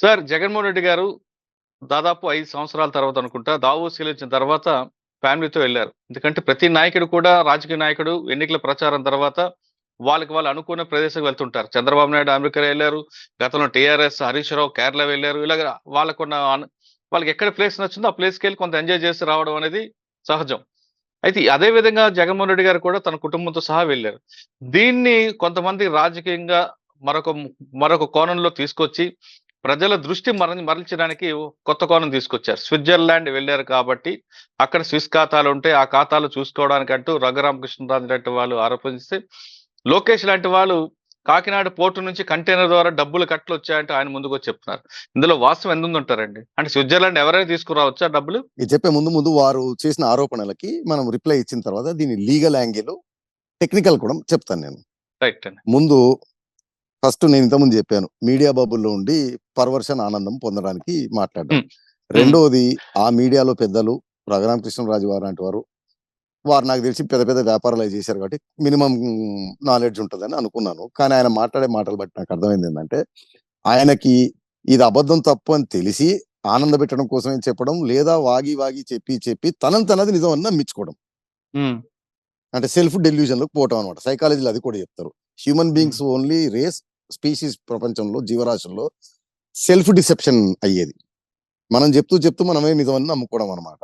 Sir Jaganmohan Reddy గారు దాదాపు ఐదు సంవత్సరాల తర్వాత అనుకుంటా దావో వచ్చిన తర్వాత ఫ్యామిలీతో వెళ్ళారు. ఎందుకంటే ప్రతి నాయకుడు కూడా రాజకీయ నాయకుడు ఎన్నికల ప్రచారం తర్వాత వాళ్ళకి వాళ్ళు అనుకున్న ప్రదేశం వెళ్తుంటారు. చంద్రబాబు నాయుడు అమెరికా వెళ్ళారు గతంలో టీఆర్ఎస్ హరీష్ రావు కేరళ వెళ్ళారు ఇలాగ వాళ్ళకున్న వాళ్ళకి ఎక్కడ ప్లేస్ నచ్చిందో ఆ ప్లేస్కి వెళ్ళి కొంత ఎంజాయ్ చేసి రావడం అనేది సహజం. అయితే అదే విధంగా జగన్మోహన్ రెడ్డి గారు కూడా తన కుటుంబంతో సహా వెళ్ళారు. దీన్ని కొంతమంది రాజకీయంగా మరొక మరొక కోణంలో తీసుకొచ్చి ప్రజల దృష్టి మర మరల్చడానికి కొత్త కోణం తీసుకొచ్చారు. స్విట్జర్లాండ్ వెళ్ళారు కాబట్టి అక్కడ స్విస్ ఖాతాలు ఉంటే ఆ ఖాతాలు చూసుకోవడానికి అంటూ రఘురామకృష్ణరాజు లాంటి వాళ్ళు ఆరోపిస్తే లోకేష్ లాంటి వాళ్ళు కాకినాడ పోర్టు నుంచి కంటైనర్ ద్వారా డబ్బులు కట్టలు వచ్చాయంటే ఆయన ముందుకు వచ్చి చెప్తున్నారు. ఇందులో వాస్తవం ఎందుకు ఉంటారండి అంటే స్విట్జర్లాండ్ ఎవరైనా తీసుకురావచ్చా డబ్బులు? ఇది చెప్పే ముందు ముందు వారు చేసిన ఆరోపణలకి మనం రిప్లై ఇచ్చిన తర్వాత దీని లీగల్ యాంగిల్ టెక్నికల్ కూడా చెప్తాను నేను. రైట్ ముందు ఫస్ట్ నేను ఇంతకుముందు చెప్పాను. మీడియా బబుల్లో ఉండి పర్వర్షన్ ఆనందం పొందడానికి మాట్లాడ్డాం. రెండోది ఆ మీడియాలో పెద్దలు రఘురామకృష్ణరాజు వారు లాంటి వారు వారు నాకు తెలిసి పెద్ద పెద్ద వ్యాపారాలు అవి చేశారు కాబట్టి మినిమం నాలెడ్జ్ ఉంటుందని అనుకున్నాను. కానీ ఆయన మాట్లాడే మాటలు బట్టి నాకు అర్థమైంది ఏంటంటే ఆయనకి ఇది అబద్ధం తప్పు అని తెలిసి ఆనంద పెట్టడం కోసమే చెప్పడం లేదా వాగి వాగి చెప్పి చెప్పి తనంత తనది నిజం అని నమ్మించుకోవడం. అంటే సెల్ఫ్ డెల్యూజన్లోకి పోవటం అనమాట సైకాలజీలో అది కూడా చెప్తారు. Human beings only race species ప్రపంచంలో జీవరాశుల్లో సెల్ఫ్ డిసెప్షన్ అయ్యేది. మనం చెప్తూ చెప్తూ మనమే నిజమని నమ్ముకోవడం అనమాట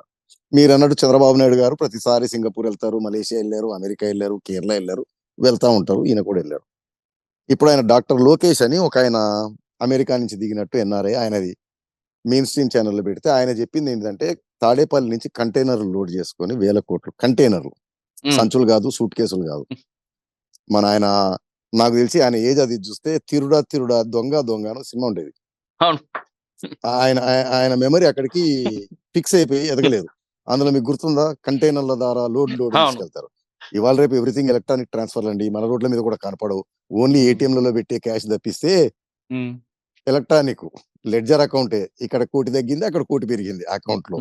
మీరు అన్నట్టు చంద్రబాబు నాయుడు గారు ప్రతిసారి సింగపూర్ వెళ్తారు మలేషియా వెళ్ళారు అమెరికా వెళ్ళారు కేరళ వెళ్ళారు వెళ్తా ఉంటారు ఈయన కూడా వెళ్ళారు ఇప్పుడు ఆయన డాక్టర్ లోకేష్ అని ఒక ఆయన అమెరికా నుంచి దిగినట్టు ఎన్ఆర్ఐ ఆయనది మెయిన్ స్ట్రీమ్ ఛానల్లో పెడితే ఆయన చెప్పింది ఏంటంటే తాడేపల్లి నుంచి కంటైనర్లు లోడ్ చేసుకొని వేల కోట్లు కంటైనర్లు. సంచులు కాదు సూట్ కేసులు కాదు. మన ఆయన నాకు తెలిసి ఆయన ఏజ్ అది చూస్తే తిరుడా తిరుడా దొంగ దొంగ అని సినిమా ఉండేది. ఆయన ఆయ- ఆయన మెమరీ అక్కడికి ఫిక్స్ అయిపోయి ఎదగలేదు. అందులో మీకు గుర్తుందా? కంటైనర్ల ద్వారా లోడ్ లోడ్. తీసుకెళ్తారు. ఇవాళ రేపు ఎవ్రీథింగ్ ఎలక్ట్రానిక్ ట్రాన్స్ఫర్ అండి. మన రోడ్ల మీద కూడా కనపడవు. ఓన్లీ ఏటీఎంలలో పెట్టే క్యాష్ తప్పిస్తే ఎలక్ట్రానిక్ లెడ్జర్ అకౌంటే ఇక్కడ కోటి తగ్గింది అక్కడ కోటి పెరిగింది అకౌంట్లో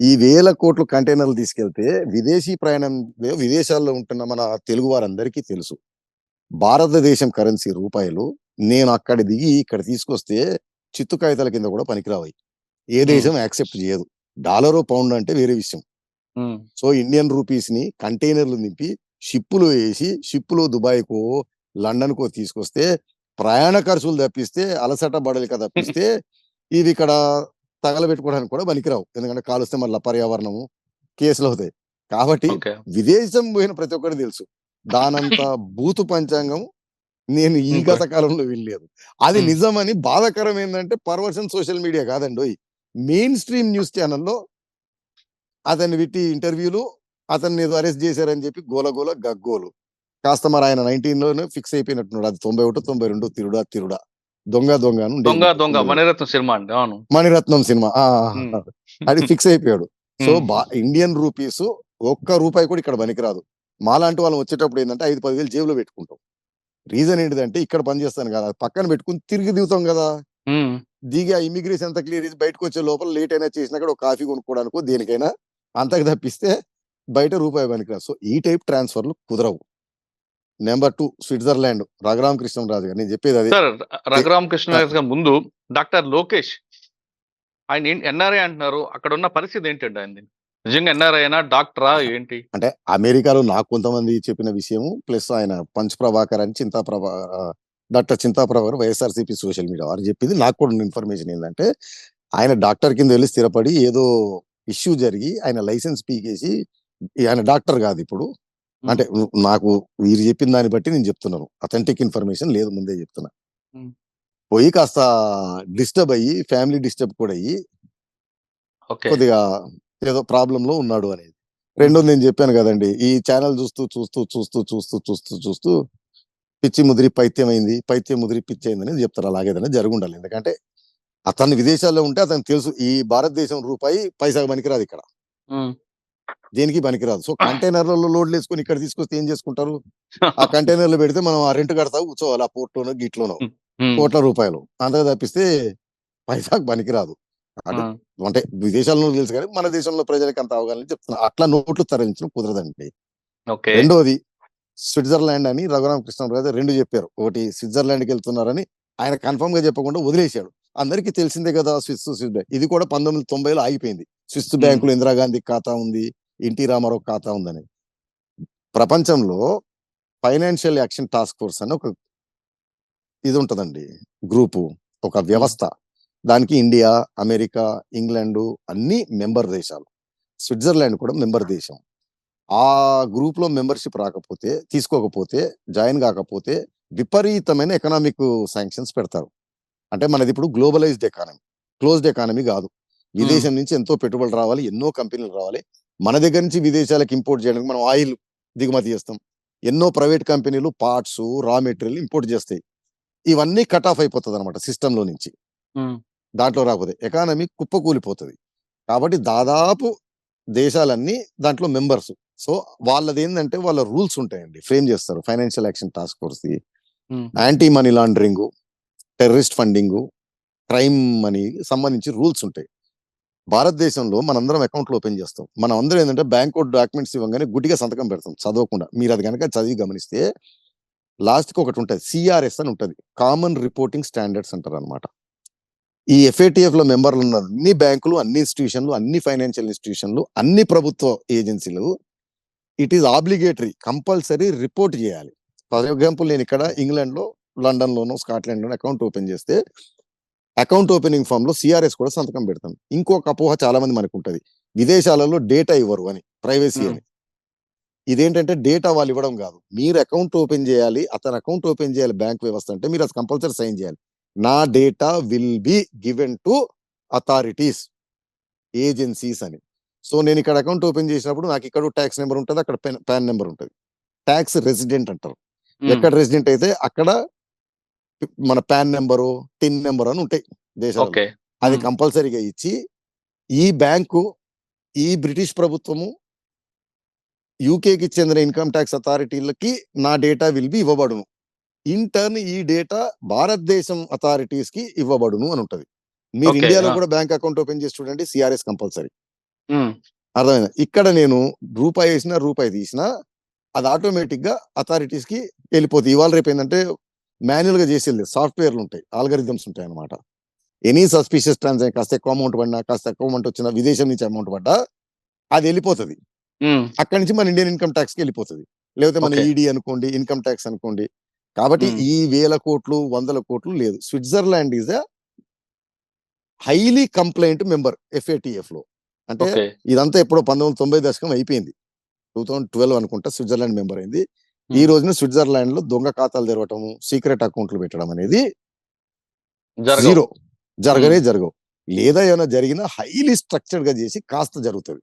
ఈ వేల కోట్లు కంటైనర్లు తీసుకెళ్తే విదేశీ ప్రయాణం విదేశాల్లో ఉంటున్న మన తెలుగు వారందరికీ తెలుసు. భారతదేశం కరెన్సీ రూపాయలు నేను అక్కడ దిగి ఇక్కడ తీసుకొస్తే చిత్తు కాగితాల కింద కూడా పనికిరావాయి ఏ దేశం యాక్సెప్ట్ చేయదు. డాలరు పౌండ్ అంటే వేరే విషయం. సో ఇండియన్ రూపీస్ని కంటైనర్లు నింపి షిప్పులో వేసి షిప్పులో దుబాయ్కో లండన్ కో తీసుకొస్తే ప్రయాణ ఖర్చులు తప్పిస్తే అలసట బడలిక తప్పిస్తే ఇవి ఇక్కడ తగలబెట్టుకోవడానికి కూడా పనికిరావు. ఎందుకంటే కాలుస్తే మళ్ళీ పర్యావరణము కేసులు అవుతాయి కాబట్టి విదేశం పోయిన ప్రతి ఒక్కరికి తెలుసు. దానంత బూతు పంచాంగం నేను ఈ. గత కాలంలో వెళ్ళలేదు అది. నిజమని బాధాకరం ఏంటంటే పర్వర్షన్ సోషల్ మీడియా కాదండి మెయిన్ స్ట్రీమ్ న్యూస్ ఛానల్లో అతన్ని పెట్టి ఇంటర్వ్యూలు అతన్ని ఏదో అరెస్ట్ చేశారని చెప్పి గోలగోల గగ్గోలు. కాస్త మరి ఆయన నైన్టీన్లోనే ఫిక్స్ అయిపోయినట్టున్నాడు. అది తొంభై ఒకటి తొంభై రెండు తిరుడా తిరుడా. దొంగ దొంగ అని ఉండేది. దొంగ దొంగ మణిరత్నం సినిమా అండి. అవును. మణిరత్నం సినిమా. అది ఫిక్స్ అయిపోయాడు. సో ఇండియన్ రూపీస్ ఒక్క రూపాయి కూడా ఇక్కడ పనికిరాదు. మాలాంటి వాళ్ళం వచ్చేటప్పుడు ఏంటంటే ఐదు పదివేలు జేబులో పెట్టుకుంటాం. రీజన్ ఏంటిదంటే ఇక్కడ పని చేస్తాను కదా పక్కన పెట్టుకుని తిరిగి దిగుతాం కదా. దిగి ఆ ఇమిగ్రేషన్ అంతా క్లియర్ చేసి బయటకు వచ్చే లోపల లేట్ అయినా చేసినా కూడా ఒక కాఫీ కొనుక్కోవడానికో దేనికైనా అంతకు తప్పిస్తే బయట రూపాయి పనికిరాదు. సో ఈ టైప్ ట్రాన్స్ఫర్లు కుదరవు. Number two Switzerland Raghurama Krishnaraju గారు నేను చెప్పేది అదే. సార్ రఘురామకృష్ణ గారి ముందు డాక్టర్ లోకేష్ ఆయన ఎన్ఆర్ఐ అంటున్నారు అక్కడ ఉన్న పరిస్థితి ఏంటండి ఆయన నిజంగా ఎన్ఆర్ఐ అయినా డాక్టరా ఏంటి? అంటే అమెరికాలో నాకు కొంతమంది చెప్పిన విషయము ప్లస్ ఆయన పంచ్ ప్రభాకర్ అని Chinta Prabha doctor Chinta Prabhakar YSRCP social media. వారు చెప్పింది నాకు కూడా ఇన్ఫర్మేషన్ ఏంటంటే ఆయన డాక్టర్ కింద వెళ్ళి స్థిరపడి ఏదో ఇష్యూ జరిగి ఆయన లైసెన్స్ పీకేసి ఆయన డాక్టర్ కాదు ఇప్పుడు. అంటే నాకు వీరు చెప్పిన దాన్ని బట్టి నేను చెప్తున్నాను. అథెంటిక్ ఇన్ఫర్మేషన్ లేదు ముందే చెప్తున్నా. పోయి కాస్త డిస్టర్బ్ అయ్యి ఫ్యామిలీ డిస్టర్బ్ కూడా అయ్యి కొద్దిగా ఏదో ప్రాబ్లం లో ఉన్నాడు అనేది. రెండోది నేను చెప్పాను కదండి ఈ ఛానల్ చూస్తూ చూస్తూ చూస్తూ చూస్తూ చూస్తూ చూస్తూ పిచ్చి ముదిరి పైత్యం అయింది పైత్యం ముదిరి పిచ్చి అయింది అనేది చెప్తారు. అలాగేదైనా జరుగుండాలి ఎందుకంటే అతను విదేశాల్లో ఉంటే అతనికి తెలుసు ఈ భారతదేశం రూపాయి పైసా పనికిరాదు ఇక్కడ. దేనికి పనికిరాదు? సో కంటైనర్లలో లోడ్లు వేసుకొని ఇక్కడ తీసుకొస్తే ఏం చేసుకుంటారు? ఆ కంటైనర్లు పెడితే మనం ఆ రెంట్ కడతా కూర్చోవాలి ఆ పోర్ట్లోనో గిట్లోనో. కోట్ల రూపాయలు. అంతగా తప్పిస్తే పైసాకు పనికిరాదు. అంటే విదేశాల్లో తెలుసు కానీ మన దేశంలో ప్రజలకు అంత అవగాహన చెప్తున్నా. అట్లా నోట్లు తరలించడం కుదరదండి. రెండోది స్విట్జర్లాండ్ అని రఘురామ కృష్ణరాజు రెండు చెప్పారు. ఒకటి స్విట్జర్లాండ్కి వెళ్తున్నారని ఆయన కన్ఫర్మ్గా చెప్పకుండా వదిలేశాడు. అందరికీ తెలిసిందే కదా స్విస్ స్విస్ బ్యాంక్. ఇది కూడా పంతొమ్మిది వందల తొంభైలో ఆగిపోయింది. స్విస్ బ్యాంకులో ఇందిరాగాంధీ ఖాతా ఉంది ఎన్టీ రామారావు ఖాతా ఉందని. ప్రపంచంలో ఫైనాన్షియల్ యాక్షన్ టాస్క్ ఫోర్స్ అని ఒక ఇది ఉంటదండి. గ్రూపు ఒక వ్యవస్థ. దానికి ఇండియా అమెరికా ఇంగ్లాండ్ అన్ని మెంబర్ దేశాలు. స్విట్జర్లాండ్ కూడా మెంబర్ దేశం. ఆ గ్రూప్లో మెంబర్షిప్ రాకపోతే తీసుకోకపోతే జాయిన్ కాకపోతే విపరీతమైన ఎకనామిక్ శాంక్షన్స్ పెడతారు. అంటే మనది ఇప్పుడు గ్లోబలైజ్డ్ ఎకానమీ. క్లోజ్డ్ ఎకానమీ కాదు. విదేశం నుంచి ఎంతో పెట్టుబడులు రావాలి ఎన్నో కంపెనీలు రావాలి. మన దగ్గర నుంచి విదేశాలకు ఇంపోర్ట్ చేయడానికి మనం ఆయిల్ దిగుమతి చేస్తాం. ఎన్నో ప్రైవేట్ కంపెనీలు పార్ట్స్ రా మెటీరియల్ ఇంపోర్ట్ చేస్తాయి. ఇవన్నీ కట్ ఆఫ్ అయిపోతుంది అనమాట సిస్టంలో నుంచి. దాంట్లో రాకపోతే ఎకానమీ కుప్పకూలిపోతుంది. కాబట్టి దాదాపు దేశాలన్నీ దాంట్లో మెంబర్స్. సో వాళ్ళది ఏంటంటే వాళ్ళ రూల్స్ ఉంటాయండి. ఫ్రేమ్ చేస్తారు. Financial action task force anti money laundering terrorist funding crime money సంబంధించి రూల్స్ ఉంటాయి. భారతదేశంలో మనందరం అకౌంట్లు ఓపెన్ చేస్తాం. మనం అందరం ఏంటంటే బ్యాంక్ డాక్యుమెంట్స్ ఇవ్వగానే గుడ్డిగా సంతకం పెడతాం. చదవకుండా. మీరు అది కనుక చదివి గమనిస్తే లాస్ట్కి ఒకటి ఉంటుంది. సిఆర్ఎస్ అని ఉంటుంది. కామన్ రిపోర్టింగ్ స్టాండర్డ్స్ అంటారు అనమాట ఈ ఎఫ్ఏటిఎఫ్లో మెంబర్లు ఉన్న అన్ని బ్యాంకులు అన్ని ఇన్స్టిట్యూషన్లు అన్ని ఫైనాన్షియల్ ఇన్స్టిట్యూషన్లు అన్ని ప్రభుత్వ ఏజెన్సీలు it is obligatory compulsory report చేయాలి. ఫర్ ఎగ్జాంపుల్ నేను ఇక్కడ ఇంగ్లాండ్లో లండన్ లోనో స్కాట్లాండ్ లోనో అకౌంట్ ఓపెన్ చేస్తే అకౌంట్ ఓపెనింగ్ ఫామ్లో సిఆర్ఎస్ కూడా సంతకం పెడతాం. ఇంకొక అపోహ చాలా మంది మనకు ఉంటది విదేశాలలో డేటా ఇవ్వరు అని ప్రైవసీ. అని. ఇదేంటంటే డేటా వాళ్ళు ఇవ్వడం కాదు. మీరు అకౌంట్ ఓపెన్ చేయాలి అతను అకౌంట్ ఓపెన్ చేయాలి బ్యాంక్ వ్యవస్థ అంటే మీరు అది కంపల్సరీ సైన్ చేయాలి. నా data will be given to authorities agencies అని. సో నేను ఇక్కడ అకౌంట్ ఓపెన్ చేసినప్పుడు నాకు ఇక్కడ ట్యాక్స్ నెంబర్ ఉంటుంది అక్కడ పాన్ నెంబర్ ఉంటుంది. ట్యాక్స్ రెసిడెంట్ అంటారు. ఎక్కడ రెసిడెంట్ అయితే అక్కడ మన పాన్ నెంబరు టిన్ నెంబర్ అని ఉంటాయి దేశాలు అది. కంపల్సరీగా ఇచ్చి ఈ బ్యాంకు ఈ బ్రిటిష్ ప్రభుత్వము యూకేకి చెందిన ఇన్కమ్ ట్యాక్స్ అథారిటీలకి నా డేటా విల్ బి ఇవ్వబడును. ఇంటర్న్ ఈ డేటా భారతదేశం అథారిటీస్కి ఇవ్వబడును అని ఉంటది మీరు ఇండియాలో. కూడా బ్యాంక్ అకౌంట్ ఓపెన్ చేసి చూడండి సిఆర్ఎస్ కంపల్సరీ. అర్థమైంది? ఇక్కడ నేను రూపాయి వేసినా రూపాయి తీసినా అది ఆటోమేటిక్గా అథారిటీస్కి వెళ్ళిపోతుంది ఇవాళ రేపు ఏంటంటే మాన్యువల్గా చేసేది సాఫ్ట్వేర్లు ఉంటాయి ఆల్గరిథమ్స్ ఉంటాయి అనమాట ఎనీ సస్పిషియస్ ట్రాన్సాక్షన్ కాస్త ఎక్కువ అమౌంట్ పడినా కాస్త ఎక్కువ అమౌంట్ వచ్చినా విదేశం నుంచి అమౌంట్ పడ్డా అది వెళ్ళిపోతుంది. అక్కడి నుంచి మన ఇండియన్ ఇన్కమ్ ట్యాక్స్కి వెళ్ళిపోతుంది. లేకపోతే మన. ఈడీ అనుకోండి ఇన్కమ్ ట్యాక్స్ అనుకోండి కాబట్టి. ఈ వేల కోట్లు వందల కోట్లు లేదు. Switzerland is highly compliant member ఎఫ్ఏటిఎఫ్లో అంటే ఇదంతా ఎప్పుడో పంతొమ్మిది వందల తొంభై దశకం అయిపోయింది. టూ థౌసండ్ ట్వెల్వ్ అనుకుంటా స్విట్జర్లాండ్ మెంబర్ అయింది. ఈ రోజున స్విట్జర్లాండ్లో దొంగ ఖాతాలు తెరవటము సీక్రెట్ అకౌంట్లు పెట్టడం అనేది. జీరో. జరగనే జరగవు. లేదా ఏమైనా జరిగినా హైలీ స్ట్రక్చర్డ్గా చేసి కాస్త జరుగుతుంది.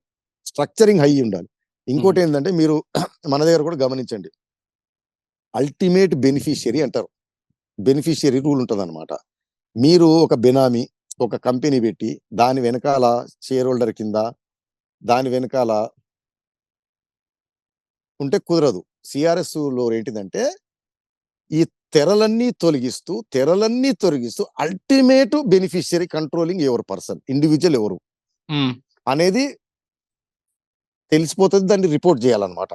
స్ట్రక్చరింగ్ హై ఉండాలి. ఇంకోటి ఏంటంటే మీరు మన దగ్గర కూడా గమనించండి. అల్టిమేట్ బెనిఫిషియరీ అంటారు. బెనిఫిషియరీ రూల్ ఉంటుంది అనమాట మీరు ఒక బెనామీ ఒక కంపెనీ పెట్టి దాని వెనకాల షేర్ హోల్డర్ కింద దాని వెనకాల ఉంటే కుదరదు. సిఆర్ఎస్లో ఏంటిదంటే ఈ తెరలన్నీ తొలగిస్తూ తెరలన్నీ తొలగిస్తూ అల్టిమేట్ బెనిఫిషియరీ కంట్రోలింగ్ ఎవరు పర్సన్? ఇండివిజువల్ ఎవరు? అనేది తెలిసిపోతుంది దాన్ని రిపోర్ట్ చేయాలన్నమాట.